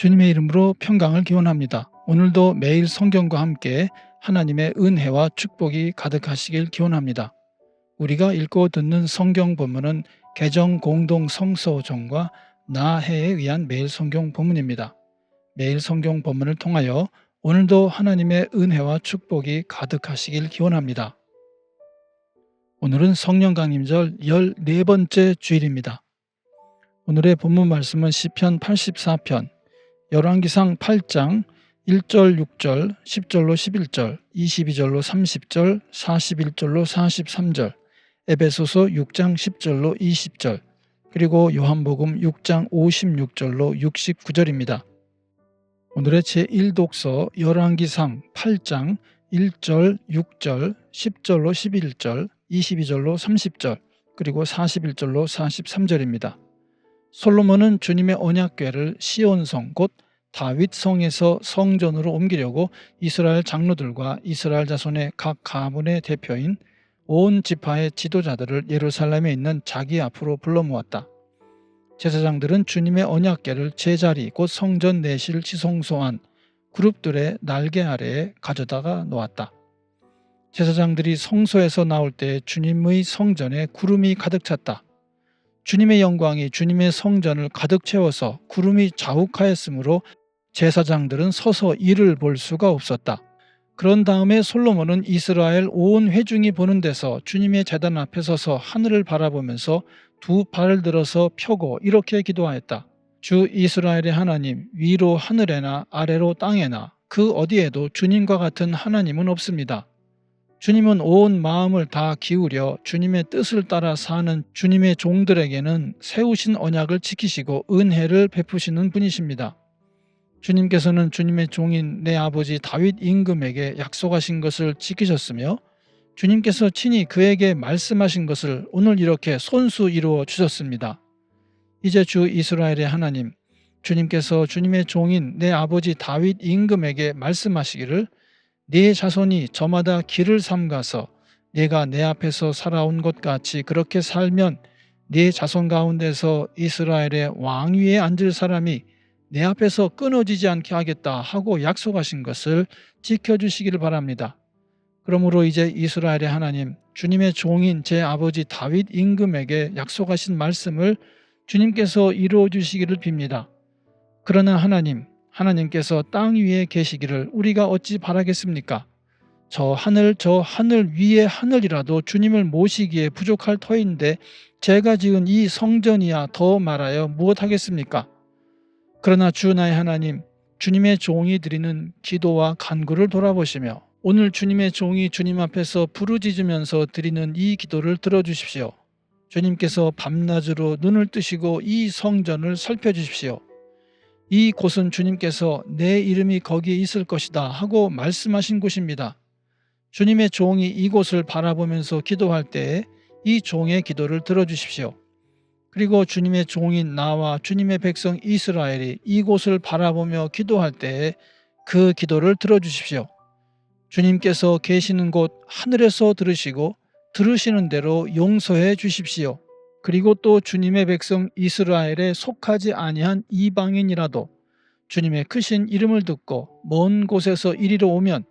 주님의 이름으로 평강을 기원합니다. 오늘도 매일 성경과 함께 하나님의 은혜와 축복이 가득하시길 기원합니다. 우리가 읽고 듣는 성경 본문은 개정 공동 성서정과 나해에 의한 매일 성경 본문입니다. 매일 성경 본문을 통하여 오늘도 하나님의 은혜와 축복이 가득하시길 기원합니다. 오늘은 성령 강림절 14번째 주일입니다. 오늘의 본문 말씀은 시편 84편, 열왕기상 8장 1절, 6절, 10절로 11절, 22절로 30절, 41절로 43절, 에베소서 6장 10절로 20절, 그리고 요한복음 6장 56절로 69절입니다. 오늘의 제1독서 열왕기상 8장 1절, 6절, 10절로 11절, 22절로 30절, 그리고 41절로 43절입니다. 솔로몬은 주님의 언약궤를 시온성 곧 다윗 성에서 성전으로 옮기려고 이스라엘 장로들과 이스라엘 자손의 각 가문의 대표인 온 지파의 지도자들을 예루살렘에 있는 자기 앞으로 불러 모았다. 제사장들은 주님의 언약궤를 제자리 곧 성전 내실 지성소한 그룹들의 날개 아래에 가져다가 놓았다. 제사장들이 성소에서 나올 때 주님의 성전에 구름이 가득 찼다. 주님의 영광이 주님의 성전을 가득 채워서 구름이 자욱하였으므로 제사장들은 서서 이를 볼 수가 없었다. 그런 다음에 솔로몬은 이스라엘 온 회중이 보는 데서 주님의 재단 앞에 서서 하늘을 바라보면서 두 발을 들어서 펴고 이렇게 기도하였다. 주 이스라엘의 하나님 위로 하늘에나 아래로 땅에나 그 어디에도 주님과 같은 하나님은 없습니다. 주님은 온 마음을 다 기울여 주님의 뜻을 따라 사는 주님의 종들에게는 세우신 언약을 지키시고 은혜를 베푸시는 분이십니다. 주님께서는 주님의 종인 내 아버지 다윗 임금에게 약속하신 것을 지키셨으며 주님께서 친히 그에게 말씀하신 것을 오늘 이렇게 손수 이루어 주셨습니다. 이제 주 이스라엘의 하나님 주님께서 주님의 종인 내 아버지 다윗 임금에게 말씀하시기를 네 자손이 저마다 길을 삼가서 내가 내 앞에서 살아온 것 같이 그렇게 살면 네 자손 가운데서 이스라엘의 왕위에 앉을 사람이 내 앞에서 끊어지지 않게 하겠다 하고 약속하신 것을 지켜주시기를 바랍니다. 그러므로 이제 이스라엘의 하나님 주님의 종인 제 아버지 다윗 임금에게 약속하신 말씀을 주님께서 이루어 주시기를 빕니다. 그러나 하나님 하나님께서 땅 위에 계시기를 우리가 어찌 바라겠습니까? 저 하늘 저 하늘 위에 하늘이라도 주님을 모시기에 부족할 터인데 제가 지은 이 성전이야 더 말하여 무엇하겠습니까? 그러나 주 나의 하나님 주님의 종이 드리는 기도와 간구를 돌아보시며 오늘 주님의 종이 주님 앞에서 부르짖으면서 드리는 이 기도를 들어주십시오. 주님께서 밤낮으로 눈을 뜨시고 이 성전을 살펴주십시오. 이 곳은 주님께서 내 이름이 거기에 있을 것이다 하고 말씀하신 곳입니다. 주님의 종이 이곳을 바라보면서 기도할 때에 이 종의 기도를 들어주십시오. 그리고 주님의 종인 나와 주님의 백성 이스라엘이 이곳을 바라보며 기도할 때에 그 기도를 들어주십시오. 주님께서 계시는 곳 하늘에서 들으시고 들으시는 대로 용서해 주십시오. 그리고 또 주님의 백성 이스라엘에 속하지 아니한 이방인이라도 주님의 크신 이름을 듣고 먼 곳에서 이리로 오면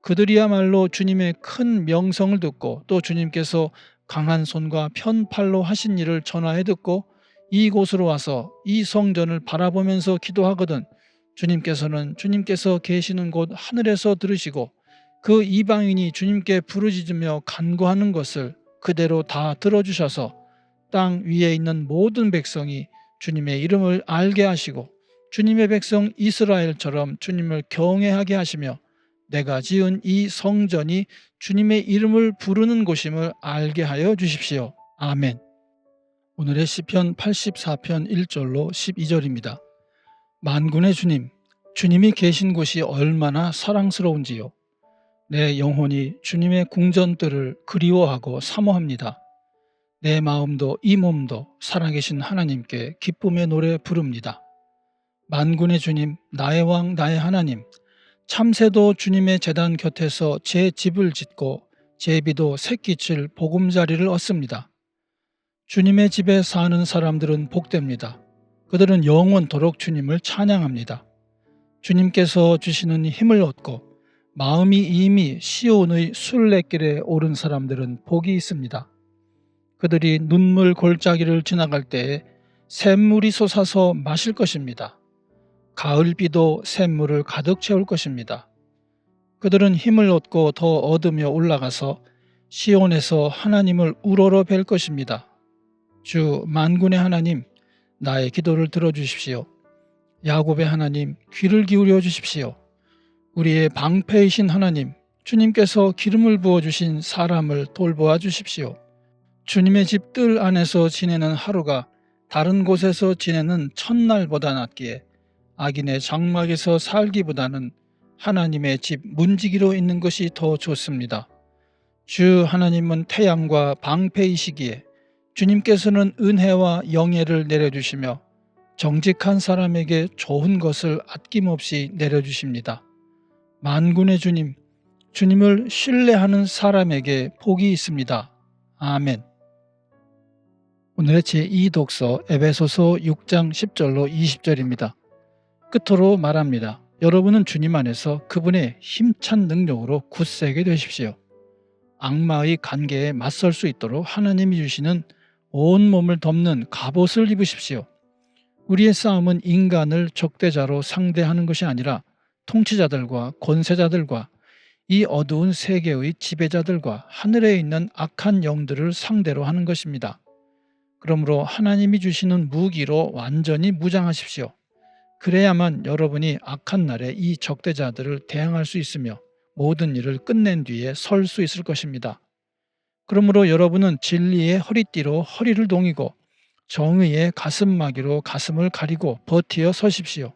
그들이야말로 주님의 큰 명성을 듣고 또 주님께서 강한 손과 편팔로 하신 일을 전하해 듣고 이곳으로 와서 이 성전을 바라보면서 기도하거든 주님께서는 주님께서 계시는 곳 하늘에서 들으시고 그 이방인이 주님께 부르짖으며 간구하는 것을 그대로 다 들어주셔서 땅 위에 있는 모든 백성이 주님의 이름을 알게 하시고 주님의 백성 이스라엘처럼 주님을 경외하게 하시며 내가 지은 이 성전이 주님의 이름을 부르는 곳임을 알게 하여 주십시오. 아멘. 오늘의 시편 84편 1절로 12절입니다. 만군의 주님, 주님이 계신 곳이 얼마나 사랑스러운지요. 내 영혼이 주님의 궁전들을 그리워하고 사모합니다. 내 마음도 이 몸도 살아계신 하나님께 기쁨의 노래 부릅니다. 만군의 주님, 나의 왕, 나의 하나님, 참새도 주님의 재단 곁에서 제 집을 짓고 제비도 새끼칠 보금자리를 얻습니다. 주님의 집에 사는 사람들은 복됩니다. 그들은 영원토록 주님을 찬양합니다. 주님께서 주시는 힘을 얻고 마음이 이미 시온의 순례길에 오른 사람들은 복이 있습니다. 그들이 눈물 골짜기를 지나갈 때에 샘물이 솟아서 마실 것입니다. 가을비도 샘물을 가득 채울 것입니다. 그들은 힘을 얻고 더 얻으며 올라가서 시온에서 하나님을 우러러 뵐 것입니다. 주 만군의 하나님, 나의 기도를 들어주십시오. 야곱의 하나님, 귀를 기울여 주십시오. 우리의 방패이신 하나님, 주님께서 기름을 부어주신 사람을 돌보아 주십시오. 주님의 집뜰 안에서 지내는 하루가 다른 곳에서 지내는 첫날보다 낫기에 악인의 장막에서 살기보다는 하나님의 집 문지기로 있는 것이 더 좋습니다. 주 하나님은 태양과 방패이시기에 주님께서는 은혜와 영예를 내려주시며 정직한 사람에게 좋은 것을 아낌없이 내려주십니다. 만군의 주님, 주님을 신뢰하는 사람에게 복이 있습니다. 아멘. 오늘의 제2독서 에베소서 6장 10절로 20절입니다. 끝으로 말합니다. 여러분은 주님 안에서 그분의 힘찬 능력으로 굳세게 되십시오. 악마의 관계에 맞설 수 있도록 하나님이 주시는 온 몸을 덮는 갑옷을 입으십시오. 우리의 싸움은 인간을 적대자로 상대하는 것이 아니라 통치자들과 권세자들과 이 어두운 세계의 지배자들과 하늘에 있는 악한 영들을 상대로 하는 것입니다. 그러므로 하나님이 주시는 무기로 완전히 무장하십시오. 그래야만 여러분이 악한 날에 이 적대자들을 대항할 수 있으며 모든 일을 끝낸 뒤에 설 수 있을 것입니다. 그러므로 여러분은 진리의 허리띠로 허리를 동이고 정의의 가슴마기로 가슴을 가리고 버티어 서십시오.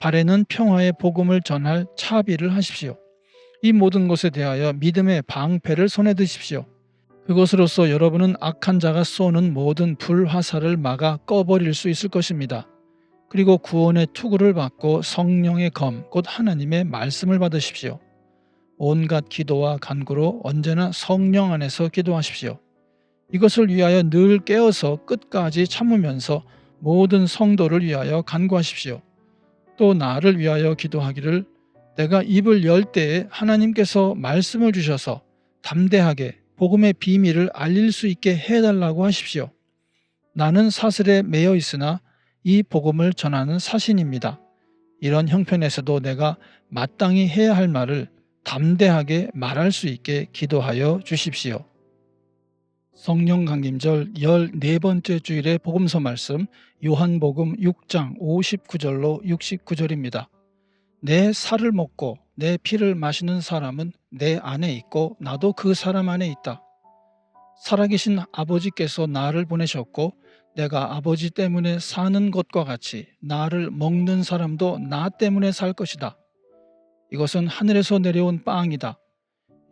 발에는 평화의 복음을 전할 차비를 하십시오. 이 모든 것에 대하여 믿음의 방패를 손에 드십시오. 그것으로서 여러분은 악한 자가 쏘는 모든 불화살을 막아 꺼버릴 수 있을 것입니다. 그리고 구원의 투구를 받고 성령의 검, 곧 하나님의 말씀을 받으십시오. 온갖 기도와 간구로 언제나 성령 안에서 기도하십시오. 이것을 위하여 늘 깨어서 끝까지 참으면서 모든 성도를 위하여 간구하십시오. 또 나를 위하여 기도하기를 내가 입을 열 때에 하나님께서 말씀을 주셔서 담대하게 복음의 비밀을 알릴 수 있게 해달라고 하십시오. 나는 사슬에 매여 있으나 이 복음을 전하는 사신입니다. 이런 형편에서도 내가 마땅히 해야 할 말을 담대하게 말할 수 있게 기도하여 주십시오. 성령 강림절 14번째 주일의 복음서 말씀 요한복음 6장 59절로 69절입니다. 내 살을 먹고 내 피를 마시는 사람은 내 안에 있고 나도 그 사람 안에 있다. 살아계신 아버지께서 나를 보내셨고 내가 아버지 때문에 사는 것과 같이 나를 먹는 사람도 나 때문에 살 것이다. 이것은 하늘에서 내려온 빵이다.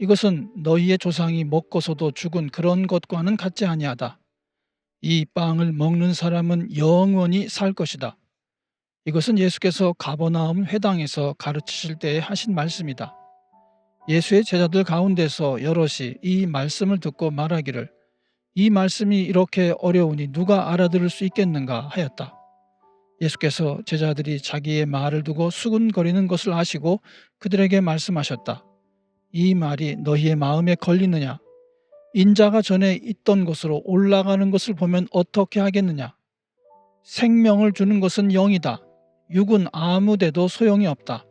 이것은 너희의 조상이 먹고서도 죽은 그런 것과는 같지 아니하다. 이 빵을 먹는 사람은 영원히 살 것이다. 이것은 예수께서 가버나움 회당에서 가르치실 때에 하신 말씀이다. 예수의 제자들 가운데서 여럿이 이 말씀을 듣고 말하기를 이 말씀이 이렇게 어려우니 누가 알아들을 수 있겠는가 하였다. 예수께서 제자들이 자기의 말을 두고 수군거리는 것을 아시고 그들에게 말씀하셨다. 이 말이 너희의 마음에 걸리느냐? 인자가 전에 있던 곳으로 올라가는 것을 보면 어떻게 하겠느냐? 생명을 주는 것은 영이다. 육은 아무데도 소용이 없다.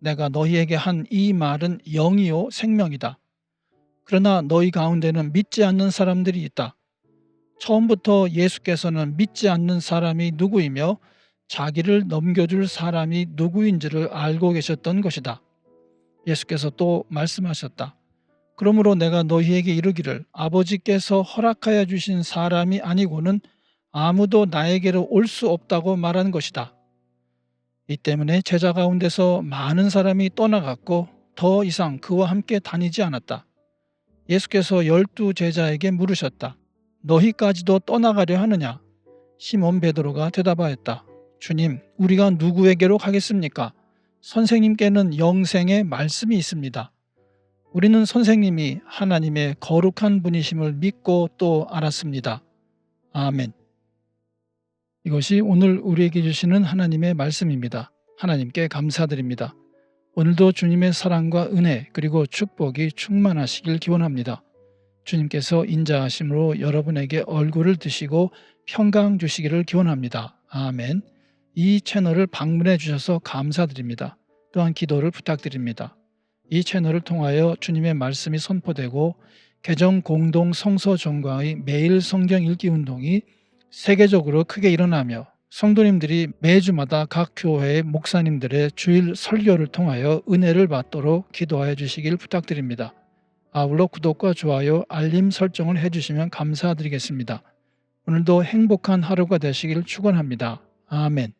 내가 너희에게 한 이 말은 영이요 생명이다. 그러나 너희 가운데는 믿지 않는 사람들이 있다. 처음부터 예수께서는 믿지 않는 사람이 누구이며 자기를 넘겨줄 사람이 누구인지를 알고 계셨던 것이다. 예수께서 또 말씀하셨다. 그러므로 내가 너희에게 이르기를 아버지께서 허락하여 주신 사람이 아니고는 아무도 나에게로 올 수 없다고 말한 것이다. 이 때문에 제자 가운데서 많은 사람이 떠나갔고 더 이상 그와 함께 다니지 않았다. 예수께서 열두 제자에게 물으셨다. 너희까지도 떠나가려 하느냐? 시몬 베드로가 대답하였다. 주님, 우리가 누구에게로 가겠습니까? 선생님께는 영생의 말씀이 있습니다. 우리는 선생님이 하나님의 거룩한 분이심을 믿고 또 알았습니다. 아멘. 이것이 오늘 우리에게 주시는 하나님의 말씀입니다. 하나님께 감사드립니다. 오늘도 주님의 사랑과 은혜 그리고 축복이 충만하시길 기원합니다. 주님께서 인자하심으로 여러분에게 얼굴을 드시고 평강 주시기를 기원합니다. 아멘. 이 채널을 방문해 주셔서 감사드립니다. 또한 기도를 부탁드립니다. 이 채널을 통하여 주님의 말씀이 선포되고 개정 공동 성서 종과의 매일 성경 읽기 운동이 세계적으로 크게 일어나며 성도님들이 매주마다 각 교회의 목사님들의 주일 설교를 통하여 은혜를 받도록 기도하여 주시길 부탁드립니다. 아울러 구독과 좋아요, 알림 설정을 해주시면 감사드리겠습니다. 오늘도 행복한 하루가 되시길 축원합니다. 아멘.